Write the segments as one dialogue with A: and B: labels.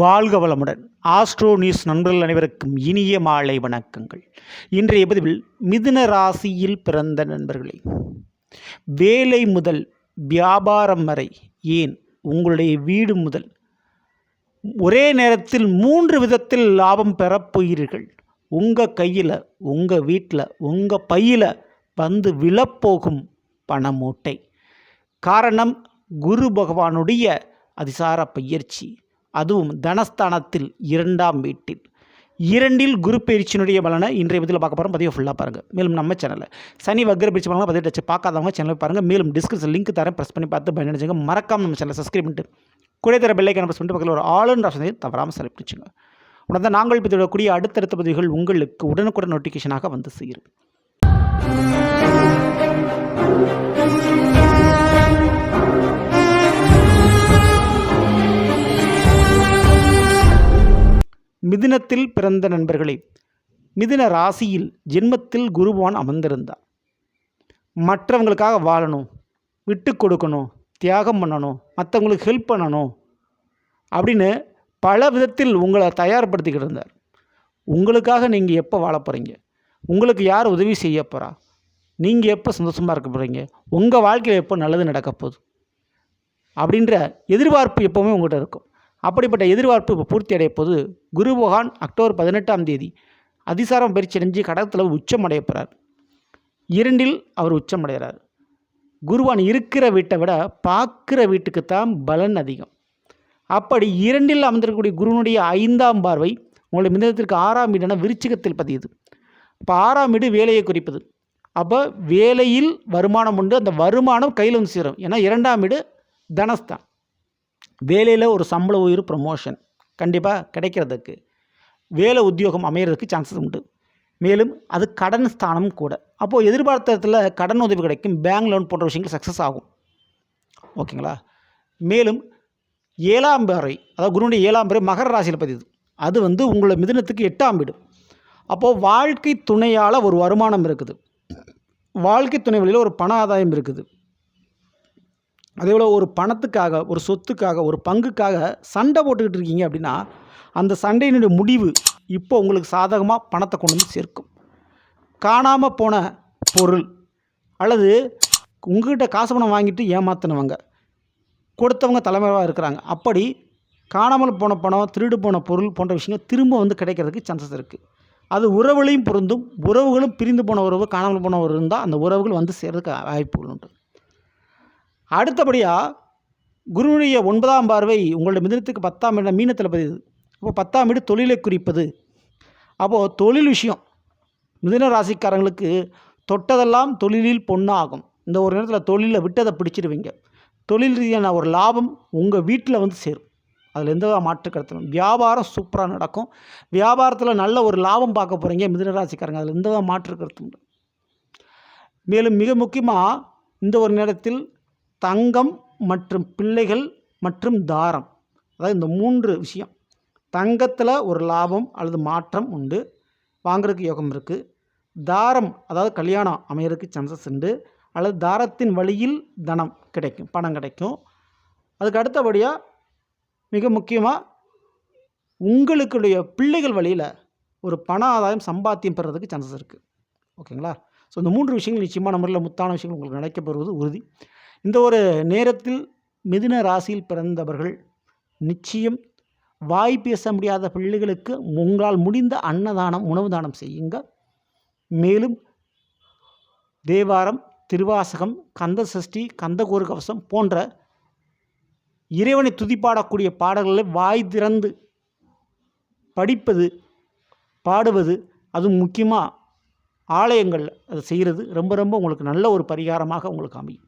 A: வாழ்க வளமுடன். Astro news நண்பர்கள் அனைவருக்கும் இனிய மாலை வணக்கங்கள். இன்றைய பதிவில் மிதுன ராசியில் பிறந்த நண்பர்களே வேலை முதல் வியாபாரம் வரை ஏன் உங்களுடைய வீடு முதல் ஒரே நேரத்தில் மூன்று விதத்தில் லாபம் பெறப் போகிறீர்கள்? உங்கள் கையில் உங்கள் வீட்டில் உங்கள் பையில் வந்து விழப்போகும் பணமூட்டை. காரணம் குரு பகவானுடைய அதிசார பயிற்சி. அதுவும் தனஸ்தானத்தில் இரண்டாம் வீட்டில். இரண்டில் குரு பயிற்சியினுடைய பலனை இன்றைய பதிவில் பார்க்க போகிறோம் பதிவை ஃபுல்லாக பாருங்கள் மேலும் நம்ம சேனலில் சனி வக்ர பயிற்சி பலனை பதிவு பார்க்காதவங்க சேனலில் பாருங்கள் மேலும் டிஸ்கிரிப்ஷன் லிங்க் தரேன். ப்ரெஸ் பண்ணி பார்த்து பயனடைஞ்சுங்க மறக்காம நம்ம சேனலை சப்ஸ்கிரைப் பண்ணிட்டு கூட தர பெல்லைக்கான ப்ரெஸ் பண்ணிட்டு பக்கத்தில் ஒரு ஆளுன்ற ஆப்ஷனை தவறாமல் செலக்ட் பண்ணிச்சுங்க. உடனே நாங்கள் பதிவிடக்கூடிய அடுத்தடுத்த பதிவுகள் உங்களுக்கு உடனுக்குடன் நோட்டிஃபிகேஷனாக வந்து சேரும். மிதினத்தில் பிறந்த நண்பர்களே மிதுன ராசியில் ஜென்மத்தில் குருவான் அமர்ந்திருந்தார். மற்றவங்களுக்காக வாழணும் விட்டு கொடுக்கணும் தியாகம் பண்ணணும் மற்றவங்களுக்கு ஹெல்ப் பண்ணணும் அப்படின்னு பல விதத்தில் உங்களை தயார்படுத்திக்கிட்டு இருந்தார். உங்களுக்காக நீங்கள் எப்போ வாழ போகிறீங்க உங்களுக்கு யார் உதவி செய்ய போகிறா நீங்கள் எப்போ சந்தோஷமாக இருக்க போகிறீங்க உங்கள் வாழ்க்கையில் எப்போ நல்லது நடக்க போகுது? அப்படின்ற எதிர்பார்ப்பு எப்போவுமே உங்கள்கிட்ட இருக்கும். அப்படிப்பட்ட எதிர்பார்ப்பு பூர்த்தி அடைய போது குரு பகவான் அக்டோபர் பதினெட்டாம் தேதி அதிசாரம் பயிற்சி அடைஞ்சு கடகத்தில் உச்சம் அடையப்படுறார் இரண்டில் அவர் உச்சம் அடைகிறார். குருவான் இருக்கிற வீட்டை விட பார்க்குற வீட்டுக்கு தான் பலன் அதிகம். அப்படி இரண்டில் அமர்ந்திருக்கக்கூடிய குருவனுடைய ஐந்தாம் பார்வை உங்களுடைய மிதத்திற்கு ஆறாம் வீடான விருச்சிகத்தில் பதியுது. இப்போ ஆறாம் வீடு வேலையை குறிப்பது. அப்போ வேலையில் வருமானம் உண்டு அந்த வருமானம் கையில் வந்து சேரும். ஏன்னா இரண்டாம் வீடு தனஸ்தான். வேலையில் ஒரு சம்பள உயர்வு ப்ரமோஷன் கண்டிப்பாக கிடைக்கிறதுக்கு. வேலை உத்தியோகம் அமையிறதுக்கு சான்சஸ் உண்டு. மேலும் அது கடன் ஸ்தானம் கூட. அப்போது எதிர்பார்த்தத்தில் கடன் உதவி கிடைக்கும் பேங்க் லோன் போன்ற விஷயங்கள் சக்ஸஸ் ஆகும். ஓகேங்களா? மேலும் ஏழாம் பேரை அதாவது குருனுடைய ஏழாம் பேரை மகர ராசியில் பதிவு அது வந்து உங்களை மிதுனத்துக்கு எட்டாம் வீடு. அப்போது வாழ்க்கை துணையால் ஒரு வருமானம் இருக்குது. வாழ்க்கை துணை வழியில் ஒரு பண ஆதாயம் இருக்குது. அதே போல் ஒரு பணத்துக்காக ஒரு சொத்துக்காக ஒரு பங்குக்காக சண்டை போட்டுக்கிட்டு இருக்கீங்க அப்படின்னா அந்த சண்டையினுடைய முடிவு இப்போ உங்களுக்கு சாதகமாக பணத்தை கொண்டு வந்து சேர்க்கும். காணாமல் போன பொருள் அல்லது உங்கள்கிட்ட காசு பணம் வாங்கிட்டு ஏமாத்தினவங்க கொடுத்தவங்க தலைமையாக இருக்கிறாங்க. அப்படி காணாமல் போன பணம் திருடு போன பொருள் போன்ற விஷயங்கள் திரும்ப வந்து கிடைக்கிறதுக்கு சான்சஸ் இருக்குது அது உறவுகளையும் பொருந்தும் உறவுகளும் பிரிந்து போன உறவு காணாமல் போன உறவு இருந்தால் அந்த உறவுகள் வந்து சேர்றதுக்கு வாய்ப்புகள் உண்டு. அடுத்தபடியாக குருவுடைய ஒன்பதாம் பார்வை உங்களுடைய மிதனத்துக்கு பத்தாம் இடம் மீனத்தில் பதிவு அப்போ பத்தாம் வீடு தொழிலை குறிப்பது. அப்போது தொழில் விஷயம். மிதன ராசிக்காரங்களுக்கு தொட்டதெல்லாம் தொழிலில் பொண்ணாகும். இந்த ஒரு நேரத்தில் தொழிலில் விட்டதை பிடிச்சிடுவீங்க தொழில் ரீதியான ஒரு லாபம் உங்கள் வீட்டில் வந்து சேரும். அதில் எந்த மாற்று கருத்தணும் வியாபாரம் சூப்பராக நடக்கும். வியாபாரத்தில் நல்ல ஒரு லாபம் பார்க்க போகிறீங்க மிதனராசிக்காரங்க அதில் எந்த மாற்று கருத்தும் மேலும் மிக முக்கியமாக இந்த ஒரு நேரத்தில் தங்கம் மற்றும் பிள்ளைகள் மற்றும் தாரம். அதாவது இந்த மூன்று விஷயம். தங்கத்தில் ஒரு லாபம் அல்லது மாற்றம் உண்டு. வாங்குறதுக்கு யோகம் இருக்குது தாரம் அதாவது கல்யாணம் அமையறதுக்கு சான்சஸ் உண்டு. அல்லது தாரத்தின் வழியில் தனம் கிடைக்கும் பணம் கிடைக்கும். அதுக்கு அடுத்தபடியாக மிக முக்கியமாக உங்களுக்குடைய பிள்ளைகள் வழியில் ஒரு பண ஆதாயம் சம்பாத்தியம் பெறதுக்கு சான்சஸ் இருக்குது ஓகேங்களா? ஸோ இந்த மூன்று விஷயங்கள் நிச்சயமான முறையில் முத்தான விஷயங்கள் உங்களுக்கு நினைக்கப்படுவது உறுதி. இந்த ஒரு நேரத்தில் மிதுன ராசியில் பிறந்தவர்கள் நிச்சயம் வாய் பேச முடியாத பிள்ளைகளுக்கு உங்களால் முடிந்த அன்னதானம் உணவு தானம் செய்யுங்க. மேலும் தேவாரம் திருவாசகம் கந்த சஷ்டி கந்தகோரு கவசம் போன்ற இறைவனை துதிப்பாடக்கூடிய பாடல்களை வாய் திறந்து படிப்பது பாடுவது அதுவும் முக்கியமாக ஆலயங்கள் அதை செய்கிறது. ரொம்ப ரொம்ப உங்களுக்கு நல்ல ஒரு பரிகாரமாக உங்களுக்கு அமையும்.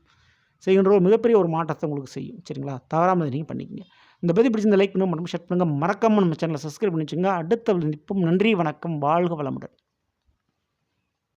A: செய்கின்ற ஒரு மிகப்பெரிய ஒரு மாற்றத்தை உங்களுக்கு செய்யும். சரிங்களா? தவறாமல் நீங்கள் பண்ணிக்கங்க. இந்த பற்றி பிடிச்சிருந்த லைக் பண்ணுங்கள் மற்றும் ஷேர் பண்ணுங்கள் மறக்காமல் நம்ம சேனலை சப்ஸ்கிரைப் பண்ணி வச்சுங்க அடுத்த நிற்பும் நன்றி வணக்கம். வாழ்க வளமுடன்.